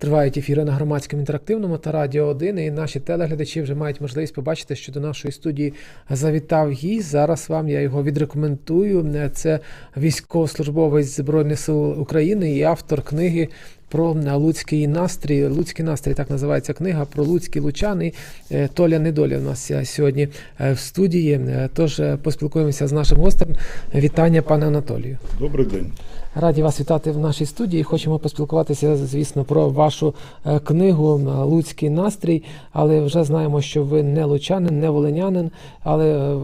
Тривають ефіри на громадському інтерактивному та радіо 1. І наші телеглядачі вже мають можливість побачити, що до нашої студії завітав гість. Зараз вам я його відрекомендую. Це військовослужбовець Збройних сил України і автор книги. Про Луцький настрій, Луцький настрій, так називається книга про Луцькі лучани. Е, Толя Недоля у нас е, сьогодні е, в студії. Тож поспілкуємося з нашим гостем. Вітання, пане Анатолію. Добрий день. Раді вас вітати в нашій студії. Хочемо поспілкуватися, звісно, про вашу е, книгу е, Луцький настрій. Але вже знаємо, що ви не лучанин, не волинянин. Але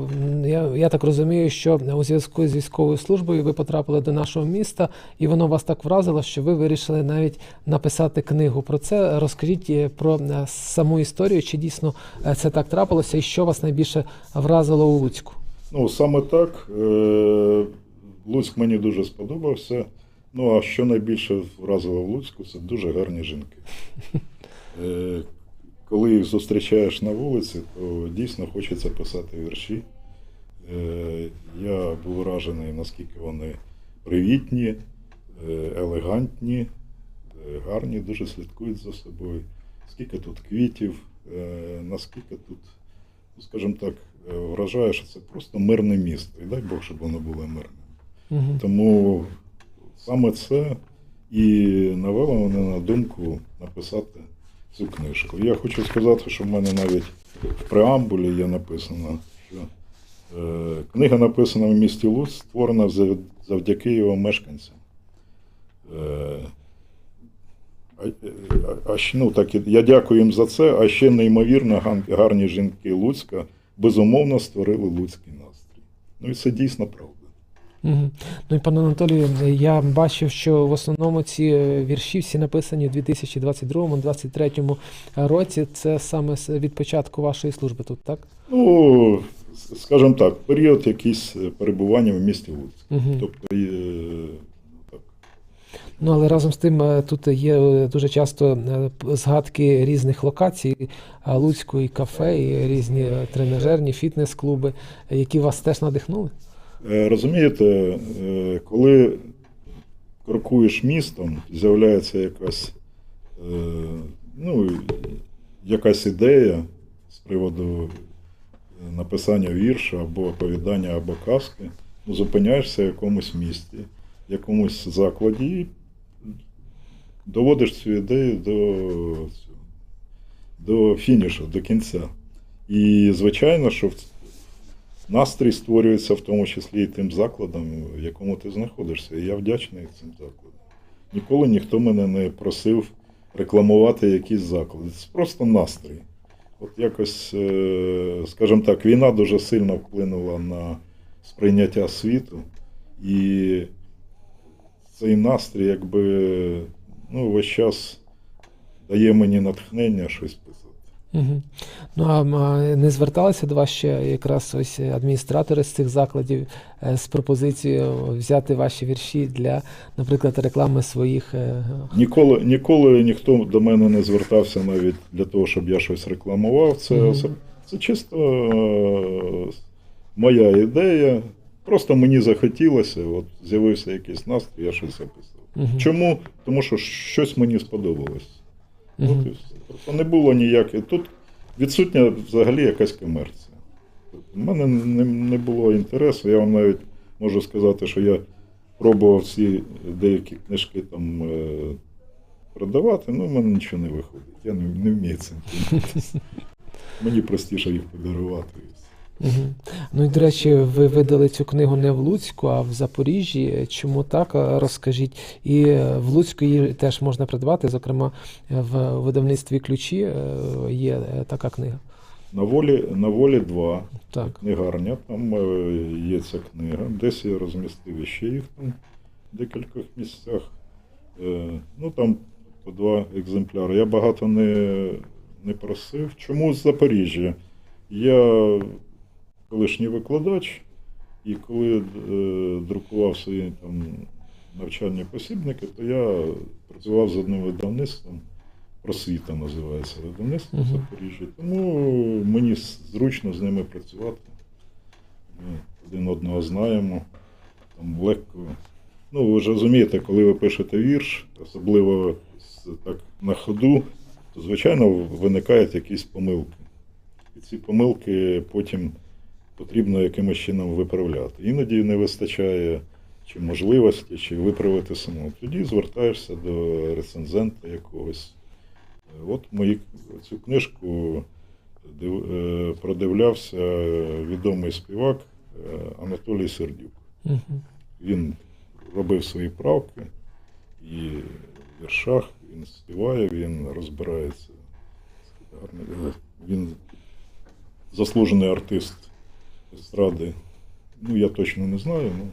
е, я, я так розумію, що у зв'язку з військовою службою ви потрапили до нашого міста, і воно вас так вразило, що ви вирішили навіть написати книгу про це. Розкажіть про саму історію, чи дійсно це так трапилося, і що вас найбільше вразило у Луцьку? Ну, саме так. е, Луцьк мені дуже сподобався. Ну, а що найбільше вразило в Луцьку, це дуже гарні жінки. Е, Коли їх зустрічаєш на вулиці, то дійсно хочеться писати вірші. Е, Я був вражений, наскільки вони привітні, е, елегантні, гарні, дуже слідкують за собою. Скільки тут квітів, наскільки тут, ну, скажімо так, вражає, що це просто мирне місто. І дай Бог, щоб воно було мирним. Мгм. Тому саме це і навело мене на думку написати цю книжку. Я хочу сказати, що в мене навіть в преамбулі є написано, що е, книга написана в місті Луцьк, створена завдяки його мешканцям. Е, а, а ну, так, я дякую їм за це, а ще неймовірно гарні жінки Луцька безумовно створили Луцький настрій. Ну і це дійсно правда. Ну і пане Анатолію, я бачив, що в основному ці е, вірші всі написані у 2022-2023 році. Це саме від початку вашої служби тут, так? Ну, скажімо так, період якийсь е, перебування в місті Луцьк. Угу. Тобто, е, так. Ну але разом з тим е, тут є е, дуже часто е, згадки різних локацій е, Луцьку і кафе, і різні е, тренажерні, фітнес-клуби, е, які вас теж надихнули. Е, Розумієте, е, коли крокуєш містом, з'являється якась, е, ну, якась ідея з приводу написання вірша або оповідання, або казки, ну, зупиняєшся в якомусь місті, в якомусь закладі і доводиш цю ідею до, до фінішу, до кінця. І звичайно, що в Настрій створюється в тому числі і тим закладом, в якому ти знаходишся. І я вдячний цим закладам. Ніколи ніхто мене не просив рекламувати якісь заклади. Це просто настрій. От якось, е, скажімо так, війна дуже сильно вплинула на сприйняття світу. І цей настрій, якби, ну, весь час дає мені натхнення щось. Угу. Ну а не зверталися до вас ще якраз ось адміністратори з цих закладів е, з пропозицією взяти ваші вірші для, наприклад, реклами своїх. е, Ніколи, ніколи ніхто до мене не звертався навіть для того, щоб я щось рекламував. Це, Мгм. це, це чисто е, моя ідея. Просто мені захотілося, от з'явився якийсь настрій, я щось записав. Мгм. Чому? Тому що щось мені сподобалось. От і все. Тобто не було ніяких. Тут відсутня взагалі якась комерція. У мене не, було інтересу. Я вам навіть можу сказати, що я пробував всі деякі книжки там е, продавати, ну в мене нічого не виходить. Я не, не вмію цим займатися. Мені простіше їх подарувати. Мгм. Ну і до речі, ви видали цю книгу не в Луцьку, а в Запоріжжі. Чому так? Розкажіть. І е, в Луцьку її теж можна придбати. Зокрема, в видавництві ключі е, є е, така книга. На волі, на волі 2. Так. Книгарня, там є ця книга. Десь я розмістив іще їх там в декількох місцях. Ну там по два екземпляри. Я багато не, не просив. Чому з Запоріжжя? Я колишній викладач, і коли е, друкував свої там, навчальні посібники, то я працював з одним видавництвом. Просвіта називається видавництво в Мгм. Запоріжжі. Тому мені зручно з ними працювати. Ми один одного знаємо, там легко Ну, ви ж розумієте, коли ви пишете вірш, особливо так на ходу, то звичайно виникають якісь помилки. І ці помилки потім потрібно якимось чином виправляти. Іноді не вистачає чи можливості, чи виправити самому. Тоді звертаєшся до рецензента якогось. От мої цю книжку е, продивлявся відомий співак е, Анатолій Сердюк. Він робив свої правки і в віршах він співає, він розбирається. Він заслужений артист естради. Ну, я точно не знаю. Ну,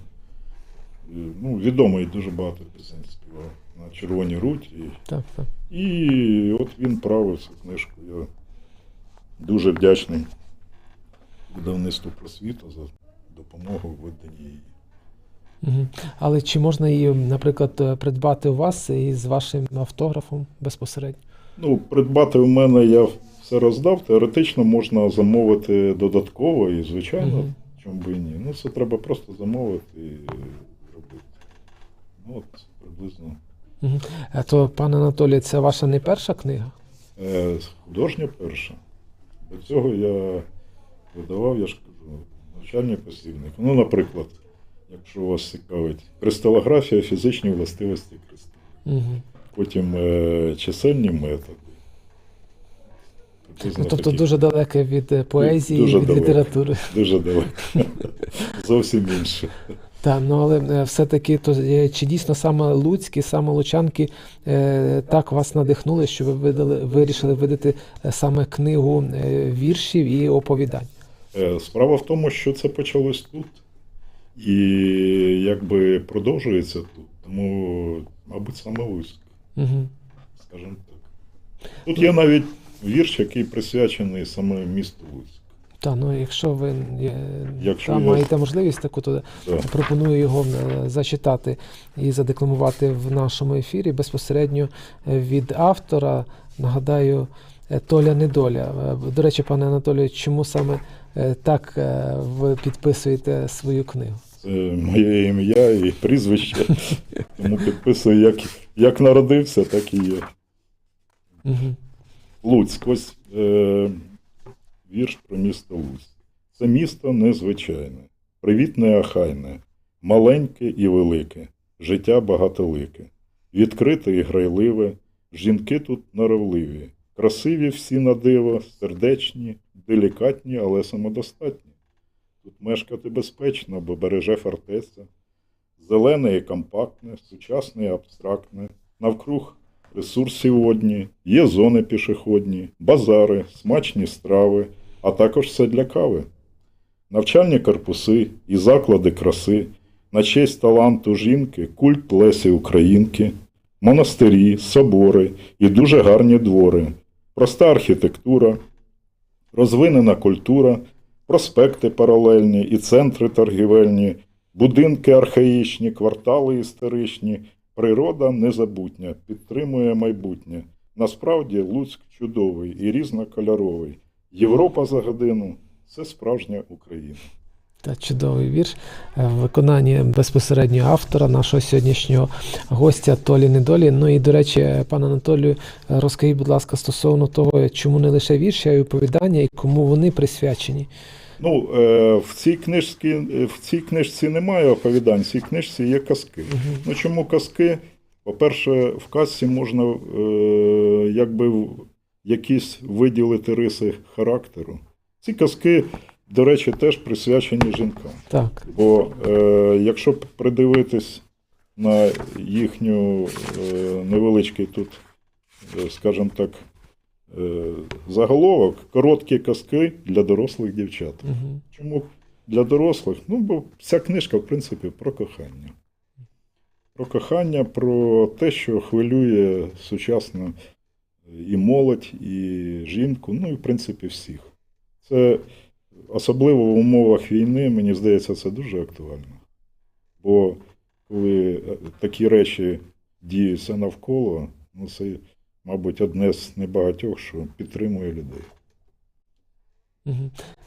е, ну, відомий дуже багато пісень співав на червоній руті. Так, так. І от він правив цю книжку. Я дуже вдячний видавництву просвіта за допомогу в виданні її. Але чи можна її, наприклад, придбати у вас із вашим автографом безпосередньо? Ну, придбати в мене я все роздав. Теоретично можна замовити додатково і, звичайно, Мгм. чому би і ні. Ну, це треба просто замовити і робити. Ну, от приблизно. Мгм. Е, То, пане Анатолій, це ваша не перша книга? Е, художня перша. До цього я видавав, я ж кажу, навчальний посібник. Ну, наприклад, якщо вас цікавить, кристалографія, фізичні властивості кристалів. Угу. Потім е, чисельні методи. Ну, тобто такі. дуже далеке від е, поезії, Дуже від далеке. літератури. Дуже далеко. Зовсім інше. Так, ну але е, все-таки то чи дійсно саме Луцькі, саме Лучанки е, так вас надихнули, що ви видали, вирішили видати е, саме книгу віршів і оповідань? Справа в тому, що це почалось тут. І якби продовжується тут. Тому, мабуть, саме Луцьк, Угу. скажімо так. Тут є навіть вірш, який присвячений саме місту Луцьк. Так, ну якщо ви Якщо там я- маєте можливість таку, то Да. пропоную його е, зачитати і задекламувати в нашому ефірі безпосередньо е, від автора. Нагадаю, е, Толя Недоля. До речі, пане Анатолію, чому саме так ви підписуєте свою книгу? Це моє ім'я і прізвище. Тому підписую, як, як народився, так і є. Угу. Луцьк, ось е, вірш про місто Луцьк. Це місто незвичайне, привітне, ахайне, маленьке і велике, життя багатолике, відкрите і грайливе, жінки тут норовливі, красиві всі на диво, сердечні, делікатні, але самодостатні. Тут мешкати безпечно, бо береже фортеця, зелене і компактне, сучасне і абстрактне, навкруг ресурси водні, є зони пішохідні, базари, смачні страви, а також все для кави. Навчальні корпуси і заклади краси, на честь таланту жінки, культ Лесі Українки, монастирі, собори і дуже гарні двори, проста архітектура, розвинена культура, проспекти паралельні і центри торгівельні, будинки архаїчні, квартали історичні, природа незабутня, підтримує майбутнє. Насправді Луцьк чудовий і різнокольоровий. Європа за годину це справжня Україна. Та чудовий вірш е, в виконанні безпосередньо автора, нашого сьогоднішнього гостя Толі Недолі. Ну і до речі, пане Анатолію, розкажіть, будь ласка, стосовно того, чому не лише вірші, а й оповідання, і кому вони присвячені. Ну, е, в, цій книжці, в цій книжці немає оповідань, в цій книжці є казки. Ну чому казки? По-перше, в казці можна е, якби якісь виділити риси характеру. Ці казки, до речі, теж присвячені жінкам. Так. Бо е, якщо придивитись на їхню е, невеличкий тут, е, скажімо так, заголовок, короткі казки для дорослих дівчат. Угу. Чому для дорослих? Ну, бо вся книжка, в принципі, про кохання. Про кохання, про те, що хвилює сучасну і молодь, і жінку, ну і в принципі всіх. Це особливо в умовах війни, мені здається, це дуже актуально. Бо коли е, такі речі діються навколо, ну це, мабуть, одне з небагатьох, що підтримує людей.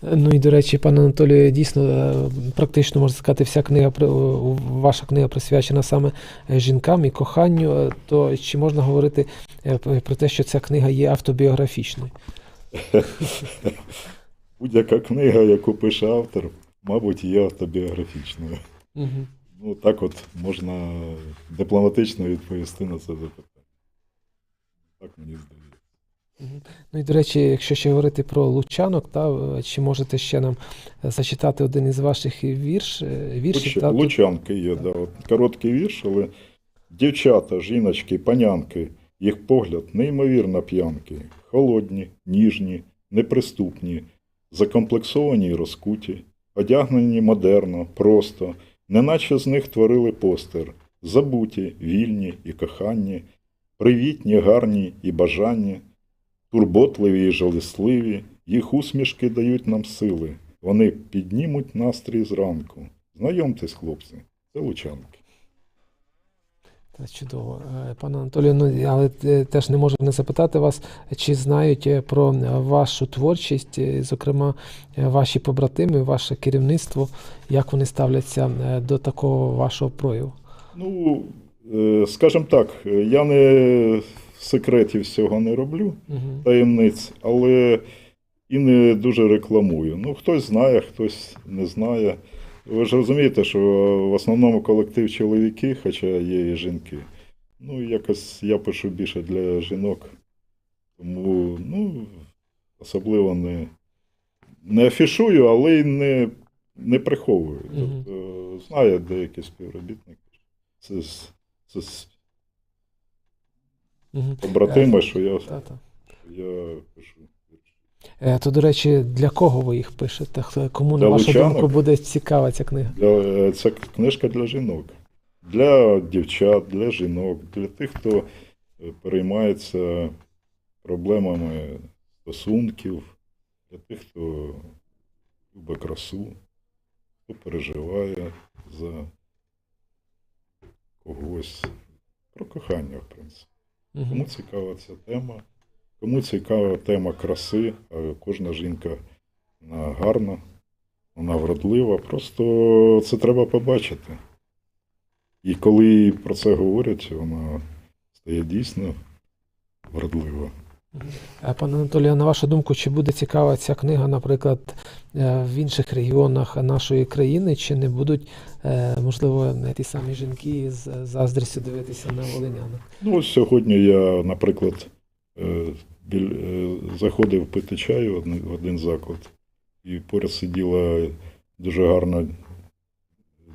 Ну і до речі, пане Анатолію, дійсно, е, практично можна сказати, вся книга ваша книга присвячена саме е, жінкам і коханню. Е, То чи можна говорити про те, що ця книга є автобіографічною? Будь-яка книга, яку пише автор, мабуть, є автобіографічною. Угу. Ну, так от можна дипломатично відповісти на це запитання. Так мені здається. Ну і до речі, якщо ще говорити про лучанок, та е, чи можете ще нам е, зачитати один із ваших вірш, е, віршів? Луч- та, Лучанки є, да. От короткий вірш, але дівчата, жіночки, панянки, їх погляд неймовірно п'янки, холодні, ніжні, неприступні, закомплексовані й розкуті, одягнені модерно, просто, неначе з них творили постер, забуті, вільні і коханні, привітні, гарні і бажанні, турботливі і жалісливі, їх усмішки дають нам сили, вони піднімуть настрій зранку. Знайомтесь, хлопці, це лучанки. Та чудово. Е, Пане Анатолію, ну але е, теж не можу не запитати вас, чи знають е, про вашу творчість, зокрема, ваші побратими, ваше керівництво, як вони ставляться до такого вашого прояву? Ну, скажімо так, е, я не секретів всього не роблю, Угу. таємниць, але і не дуже рекламую. Ну, хтось знає, хтось не знає. Ви ж розумієте, що в основному колектив чоловіки, хоча є і жінки. Ну, якось я пишу більше для жінок. Тому, ну, особливо не, не афішую, але й не, не приховую. Тобто, знає деякі співробітники. Це, з- це з Угу. побратими, що я, я пишу. Е, То, до речі, для кого ви їх пишете? Хто- Кому, на вашу лучанок? думку, буде цікава ця книга? Для, е, це книжка для жінок. Для дівчат, для жінок, для тих, хто е, переймається проблемами стосунків, для тих, хто любить красу, хто переживає за когось. Про кохання, в принципі. Мгм. Кому цікава ця тема? Кому цікава тема краси, а кожна жінка вона гарна, вона вродлива. Просто це треба побачити. І коли про це говорять, вона стає дійсно вродлива. Пане Анатолію, на вашу думку, чи буде цікава ця книга, наприклад, в інших регіонах нашої країни, чи не будуть, е, можливо, ті самі жінки з заздрістю дивитися на волинянок? Ну, ось сьогодні я, наприклад, е, е, заходив пити чаю в один- заклад, і поряд сиділа дуже гарна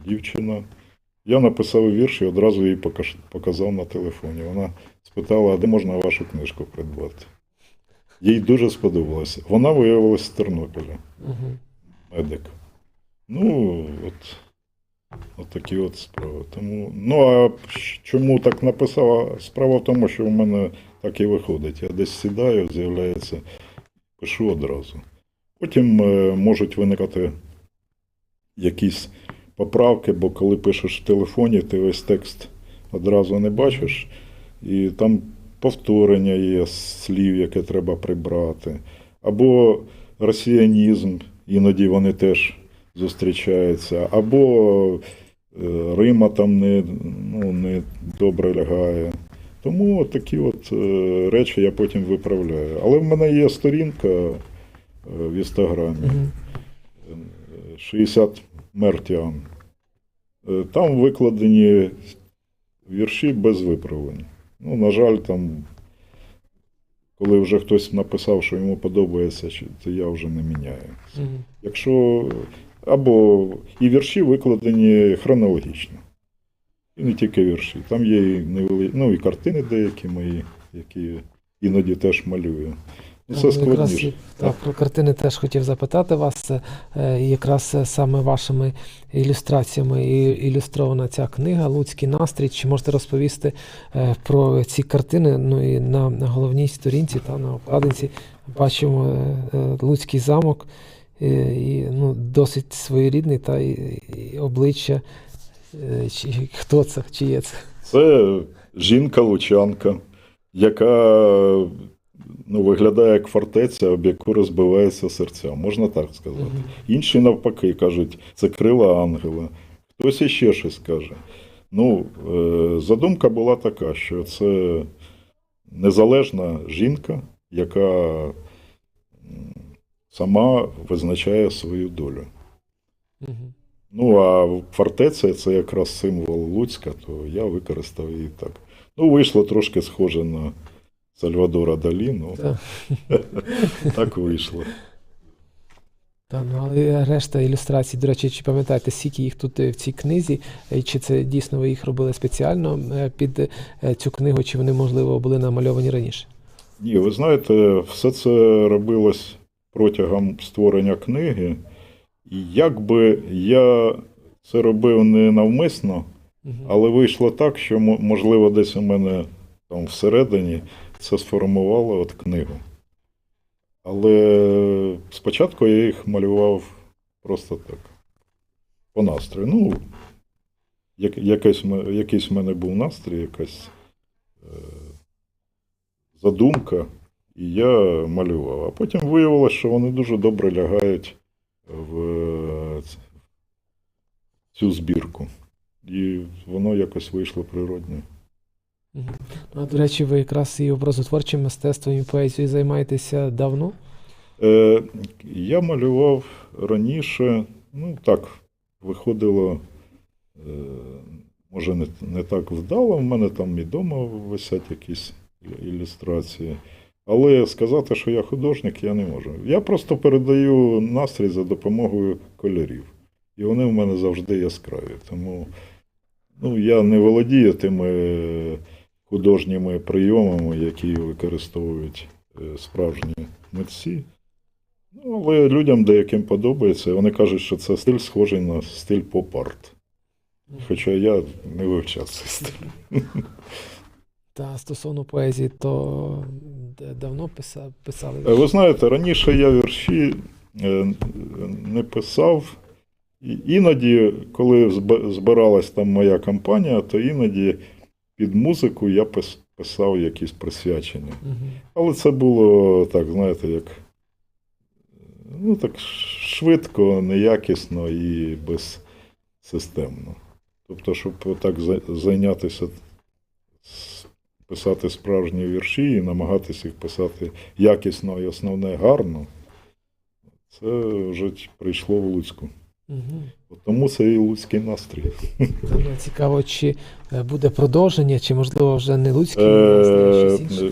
дівчина. Я написав вірш і одразу їй показав на телефоні. Вона спитала, а де можна вашу книжку придбати. Їй дуже сподобалося. Вона виявилася з Тернополя, Угу. медик. Ну, от, от такі от справи. Тому, ну, а чому так написав? Справа в тому, що в мене так і виходить. Я десь сідаю, з'являється, пишу одразу. Потім е, можуть виникати якісь поправки, бо коли пишеш в телефоні, ти весь текст одразу не бачиш, і там повторення є слів, яке треба прибрати. Або росіянізм, іноді вони теж зустрічаються, або е, Рима там не, ну, не добре лягає. Тому такі от е, речі я потім виправляю. Але в мене є сторінка е, в інстаграмі. Угу. 60 Мертіан. Там викладені вірші без виправлень. Ну, на жаль, там, коли вже хтось написав, що йому подобається, то я вже не міняю. Угу. Якщо або і вірші викладені хронологічно. І не тільки вірші. Там є і невели... ну, і картини деякі мої, які іноді теж малюю. Ну, це Ну, якраз, складніше. так, про картини теж хотів запитати вас. Е, Якраз е, саме вашими ілюстраціями ілюстрована ця книга Луцький настрій. Чи можете розповісти е, про ці картини? Ну і на, головній сторінці та на обкладинці бачимо е, е, Луцький замок. І, ну, досить своєрідний та і, і обличчя. Е, Чи, хто це? Чи є це? Це жінка-лучанка, яка ну, виглядає як фортеця, об яку розбивається серця, можна так сказати. Мгм. Інші навпаки кажуть, це крила ангела. Хтось іще щось каже. Ну, е, задумка була така, що це незалежна жінка, яка сама визначає свою долю. Мгм. Ну, а фортеця це якраз символ Луцька, то я використав її так. Ну, вийшло трошки схоже на Сальвадора Далі, ну Так. так вийшло. Та, ну, але решта ілюстрацій, до речі, чи пам'ятаєте, скільки їх тут е, в цій книзі, Е, чи це дійсно ви їх робили спеціально е, під цю книгу, чи вони, можливо, були намальовані раніше? Ні, ви знаєте, все це робилось протягом створення книги. І якби я це робив не навмисно, але вийшло так, що можливо десь у мене там всередині це сформувало от книгу. Але спочатку я їх малював просто так. По настрою. Ну, як, якийсь, якийсь в мене був настрій, якась е, задумка, і я малював. А потім виявилося, що вони дуже добре лягають в е, цю збірку. І воно якось вийшло природньо. Ну, а, до речі, ви якраз і образотворчим мистецтвом і поезією займаєтеся давно? Е, я малював раніше, ну так, виходило, е, може, не, не так вдало, в мене там і вдома висять якісь ілюстрації. Але сказати, що я художник, я не можу. Я просто передаю настрій за допомогою кольорів. І вони в мене завжди яскраві. Тому ну, я не володію тими художніми прийомами, які використовують е, справжні митці. Ну, але людям деяким подобається. Вони кажуть, що це стиль схожий на стиль поп-арт. Хоча я не вивчав цей стиль. Та стосовно поезії, то давно писав, писали? Е, Ви знаєте, раніше я вірші е, не писав. Іноді, коли зб- збиралась там моя кампанія, то іноді під музику я писав якісь присвячення. Але це було так, знаєте, як ну так швидко, неякісно і безсистемно. Тобто, щоб так зайнятися писати справжні вірші і намагатися їх писати якісно і основне гарно, це вже прийшло в Луцьку. От Тому це і луцький настрій. Та, ну, цікаво, чи е, буде продовження, чи можливо вже не Луцький настрій, Е, щось інше?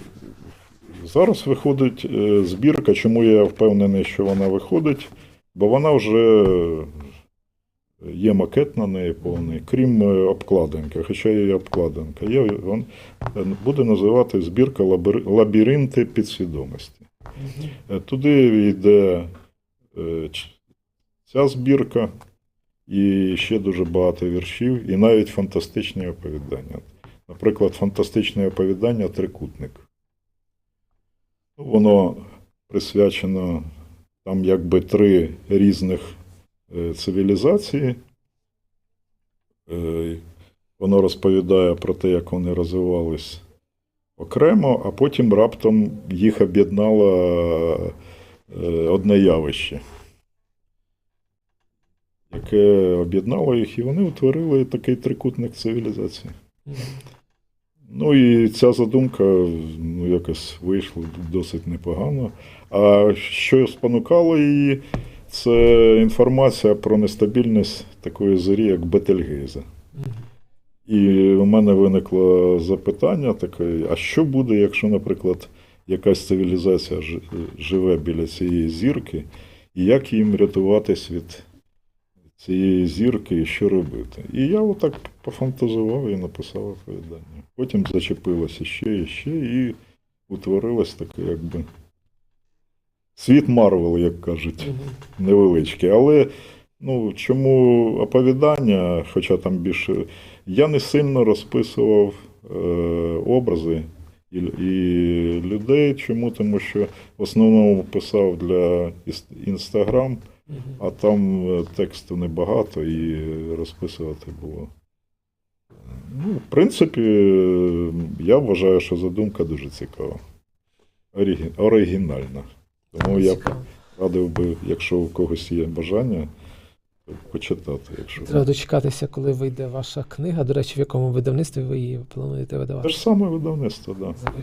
Зараз виходить е, збірка. Чому я впевнений, що вона виходить? Бо вона вже є макет на неї повний, крім е, обкладинки, хоча є обкладинка. Є, він е, буде називати збірка Лабіринти підсвідомості. Е, Туди йде е, ця збірка і ще дуже багато віршів, і навіть фантастичні оповідання. Наприклад, фантастичне оповідання Трикутник. Ну, Воно присвячено там якби три різних е, цивілізації. Е, Воно розповідає про те, як вони розвивались окремо, а потім раптом їх об'єднало е, одне явище, яке об'єднало їх, і вони утворили такий трикутник цивілізації. Ну і ця задумка ну, якось вийшла досить непогано. А що спонукало її, це інформація про нестабільність такої зорі, як Бетельгейзе. Мгм. І у мене виникло запитання таке: а що буде, якщо, наприклад, якась цивілізація живе біля цієї зірки, і як їм рятуватись від цієї зірки і що робити? І я отак пофантазував і написав оповідання. Потім зачепилося ще і ще, і утворилось таке, якби. Світ Марвел, як кажуть Мгм. невеличкі. Але ну, чому оповідання, хоча там більше. Я не сильно розписував е, образи і, і людей. Чому? Тому що в основному писав для Інстаграм. А там е, тексту небагато і розписувати було. Ну, в принципі, я вважаю, що задумка дуже цікава. оригі- оригінальна. Тому я б радив би, якщо у когось є бажання, то почитати. Якщо Треба дочекатися, коли вийде ваша книга. До речі, в якому видавництві ви її плануєте видавати? Те ж саме видавництво, так.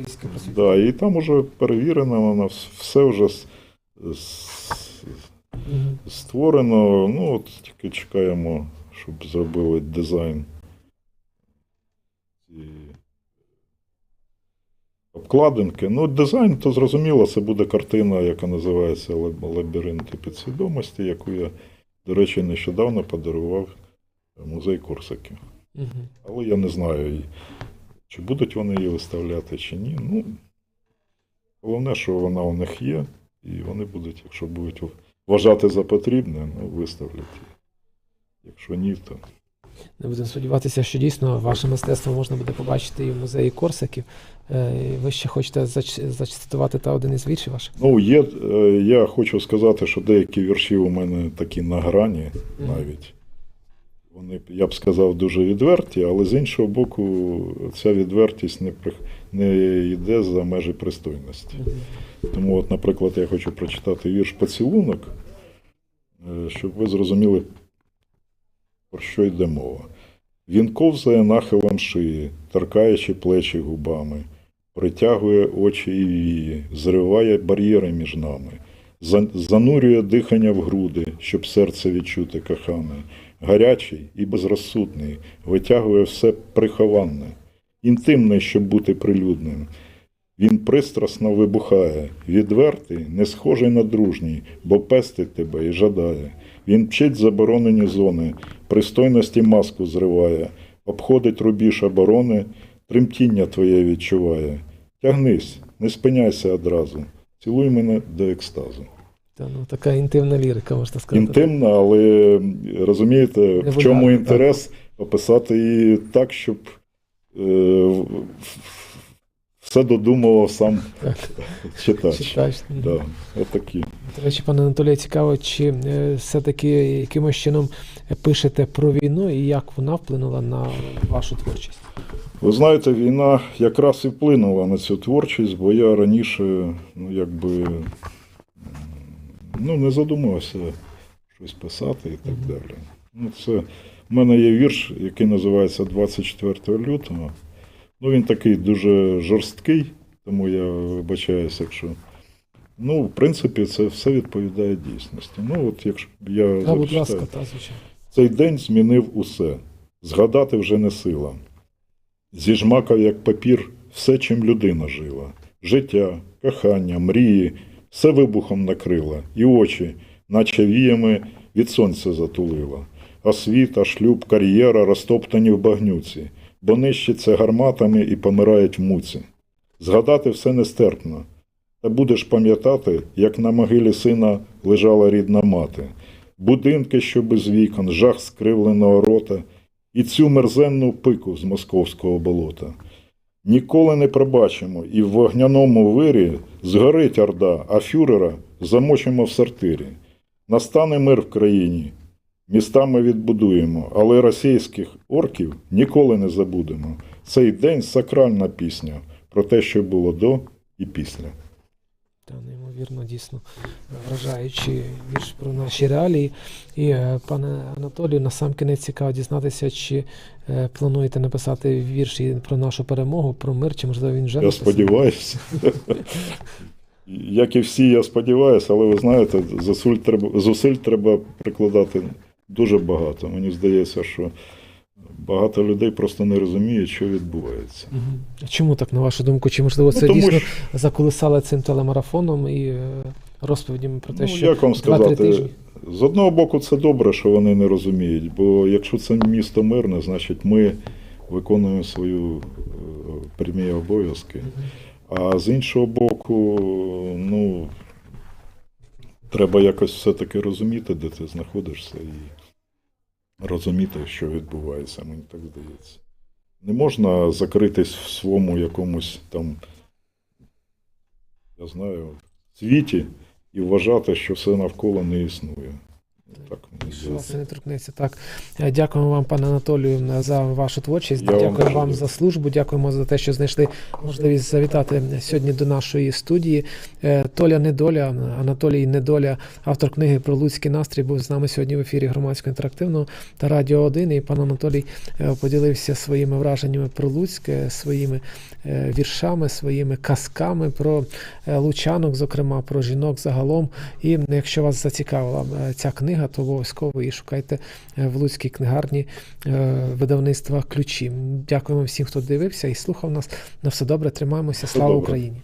Да. І там уже перевірено, воно все вже с- створено. Ну, от тільки чекаємо, щоб зробили дизайн. І обкладинки. Ну, дизайн, то зрозуміло, це буде картина, яка називається «Лаб- Лабіринти підсвідомості, яку я, до речі, нещодавно подарував музей Корсаків. Мгм. Але я не знаю, чи будуть вони її виставляти, чи ні. Ну, головне, що вона у них є, і вони будуть, якщо будуть вважати за потрібне, ну, виставлять. Якщо ні, то. Не будемо сподіватися, що дійсно ваше мистецтво можна буде побачити і в музеї Корсаків. Е, Ви ще хочете зацитувати та один із віршів ваших? Ну, є, е, я хочу сказати, що деякі вірші у мене такі на грані навіть. Вони, я б сказав, дуже відверті, але з іншого боку, ця відвертість не, не йде за межі пристойності. Тому, от, наприклад, я хочу прочитати вірш Поцілунок, е, щоб ви зрозуміли, про що йде мова. Він ковзає нахилом шиї, торкаючи плечі губами, притягує очі і вії, зриває бар'єри між нами, занурює дихання в груди, щоб серце відчути кохане, гарячий і безрозсудний, витягує все прихованне, інтимне, щоб бути прилюдним. Він пристрасно вибухає, відвертий, не схожий на дружній, бо пестить тебе і жадає. Він мчить заборонені зони, пристойності маску зриває, обходить рубіж оборони, тремтіння твоє відчуває. Тягнись, не спиняйся одразу, цілуй мене до екстазу. Та, ну, така інтимна лірика, можна сказати. Інтимно, але розумієте, Не в чому інтерес описати її так, щоб все додумував сам читач. Читач. Да, отакі. До речі, пане Анатолію, цікаво, чи е, все-таки якимось чином пишете про війну і як вона вплинула на вашу творчість? Ви знаєте, війна якраз і вплинула на цю творчість, бо я раніше, ну, якби, ну, не задумувався щось писати і так далі. Ну, це, в мене є вірш, який називається 24 лютого. Ну, він такий дуже жорсткий, тому я вибачаюся, якщо. Ну, в принципі, це все відповідає дійсності. Ну, от якщо я А, будь ласка, та звичайно. Цей день змінив усе. Згадати вже не сила. Зіжмакав, як папір, все, чим людина жила. Життя, кохання, мрії, все вибухом накрила, і очі, наче віями від сонця затулила. Освіта, шлюб, кар'єра розтоптані в багнюці, бо нищаться гарматами і помирають в муці. Згадати все нестерпно. Та будеш пам'ятати, як на могилі сина лежала рідна мати будинки, що без вікон, жах скривленого рота, і цю мерзенну пику з московського болота. Ніколи не пробачимо, і в вогняному вирі згорить орда, а фюрера замочимо в сортирі. Настане мир в країні, міста ми відбудуємо, але російських орків ніколи не забудемо. Цей день сакральна пісня про те, що було до і після. Та неймовірно, дійсно вражаючий вірш про наші реалії. І е, пане Анатолію, на сам кінець цікаво дізнатися, чи е, плануєте написати вірш про нашу перемогу, про мир, чи можливо він вже Я написаний? сподіваюся. Як і всі, я сподіваюся, але ви знаєте, зусиль треба, зусиль треба прикладати дуже багато. Мені здається, що багато людей просто не розуміють, що відбувається. Чому так, на вашу думку? Чи можливо це ну, тому дійсно що, заколисали цим телемарафоном і е, розповідями про те, ну, що як вам сказати, тижні? з одного боку, це добре, що вони не розуміють, бо якщо це місто мирне, значить ми виконуємо свою е, прямі обов'язки. А з іншого боку, ну, треба якось все-таки розуміти, де ти знаходишся, і розуміти, що відбувається, мені так здається. Не можна закритись в своєму якомусь там, я знаю, світі і вважати, що все навколо не існує. Так, вас не торкнеться. Так, Е, дякуємо вам, пане Анатолію, за вашу творчість. Я вам дякуємо дуже вам за службу. Дякуємо за те, що знайшли можливість завітати сьогодні до нашої студії. Е, Толя Недоля, Анатолій Недоля, автор книги про луцький настрій, був з нами сьогодні в ефірі громадського інтерактивного та Радіо 1. І пан Анатолій е, поділився своїми враженнями про Луцьке, своїми віршами, своїми казками про лучанок, зокрема про жінок загалом. І якщо вас зацікавила ця книга, то обов'язково її шукайте е, в Луцькій книгарні е, видавництва ключі. Дякуємо всім, хто дивився і слухав нас. На все добре, тримаємося. Слава. Україні!